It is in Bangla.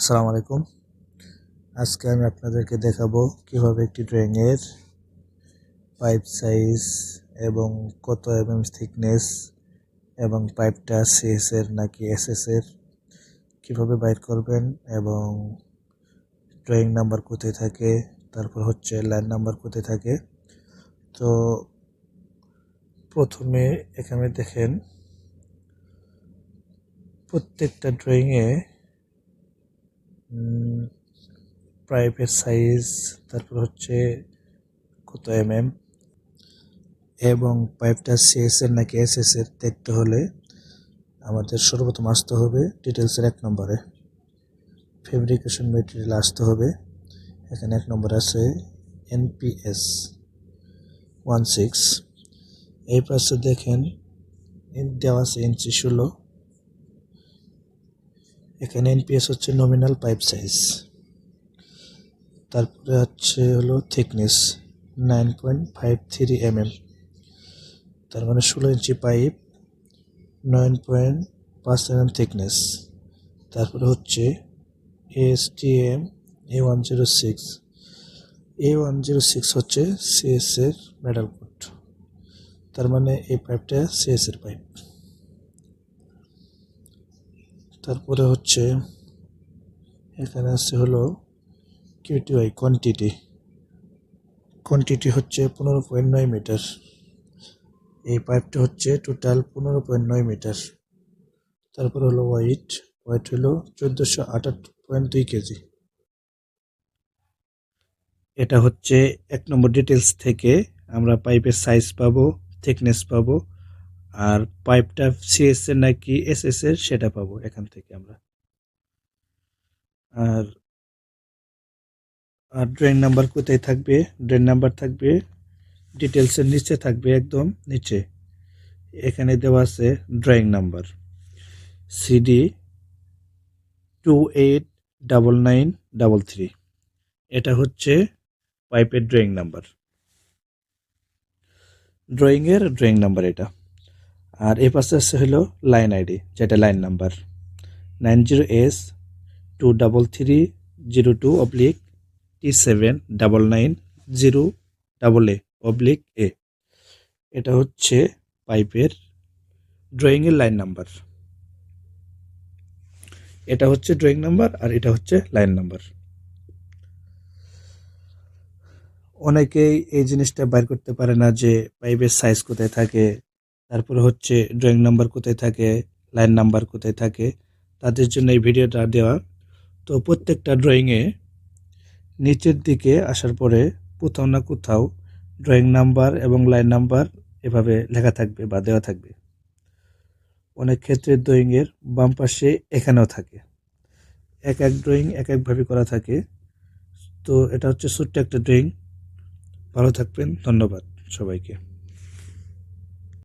আসসালামু আলাইকুম। আজকে আমি আপনাদেরকে দেখাবো কীভাবে একটি ড্রয়িংয়ের পাইপ সাইজ এবং কত এমএম থিকনেস এবং পাইপটা সিএস এর নাকি এসএস এর কীভাবে বাইর করবেন এবং ড্রয়িং নাম্বার কোথায় থাকে, তারপর হচ্ছে লাইন নাম্বার কোথায় থাকে। তো প্রথমে এখানে দেখেন, প্রত্যেকটা ড্রয়িংয়ে পাইপের সাইজ তারপর হচ্ছে কত এম এম এবং পাইপটা সিএস এর নাকি এস এস এর? দেখতে হলে আমাদের সর্বপ্রথম আসতে হবে ডিটেলসের এক নম্বরে। ফেব্রিকেশন মেটেরিয়াল আসতে হবে। এখানে এক নম্বর আছে এনপিএস ওয়ান সিক্স এই পাশে দেখেন, দেওয়া আছে ইঞ্চি ষোলো। এখানে এনপিএস হচ্ছে নমিনাল পাইপ সাইজ তারপরে হচ্ছে হলো thickness nine point five three M M তার মানে ষোলো ইঞ্চি পাইপ নাইন পয়েন্ট পাঁচ এম এম থিকনেস তারপরে হচ্ছে S T M A one zero six A one zero six হচ্ছে সিএস এর মেডাল কোড তার মানে এই পাইপটা সিএস এর পাইপ তারপরে হচ্ছে এখানে আছে হলো কিউটিআই কোয়ান্টিটি কোয়ান্টিটি হচ্ছে পনেরো পয়েন্ট নয় মিটার এই পাইপটা হচ্ছে টোটাল পনেরো পয়েন্ট নয় মিটার তারপর হলো ওয়াইট ওয়াইট হলো চোদ্দোশো আটাট পয়েন্ট দুই কেজি। এটা হচ্ছে এক নম্বর ডিটেলস থেকে আমরা পাইপের সাইজ পাবো থিকনেস পাবো। আর পাইপটা সিএস এর নাকি এস এস এর, সেটা পাবো এখান থেকে আমরা। আর আর ড্রয়িং নাম্বার কোথায় থাকবে? ড্রেন নাম্বার থাকবে ডিটেলসের নিচে থাকবে একদম নিচে। এখানে দেওয়া আছে drawing number CD two eight double nine double three এটা হচ্ছে পাইপের ড্রয়িং নাম্বার ড্রয়িংয়ের ড্রয়িং নাম্বার এটা। আর এ পাশে আছে হলো লাইন আইডি যেটা line number nine zero S two double three zero two oblique T seven double nine zero double A oblique A এটা হচ্ছে পাইপের ড্রয়িংয়ের লাইন নাম্বার এটা হচ্ছে ড্রয়িং নাম্বার আর এটা হচ্ছে লাইন নাম্বার অনেকেই এই জিনিসটা বাইর করতে পারে না যে পাইপের সাইজ কোথায় থাকে তারপরে হচ্ছে ড্রয়িং নাম্বার কোথায় থাকে লাইন নাম্বার কোথায় থাকে, তাদের জন্য এই ভিডিওটা দেওয়া। তো প্রত্যেকটা ড্রয়িংয়ে নিচের দিকে আসার পরে কোথাও না কোথাও ড্রয়িং নাম্বার এবং লাইন নাম্বার এভাবে লেখা থাকবে বা দেওয়া থাকবে। অনেক ক্ষেত্রে ড্রয়িংয়ের বাম পাশে এখানেও থাকে। এক এক ড্রয়িং এক একভাবে করা থাকে। তো এটা হচ্ছে ছোট্ট একটা ড্রয়িং ভালো থাকবেন, ধন্যবাদ সবাইকে।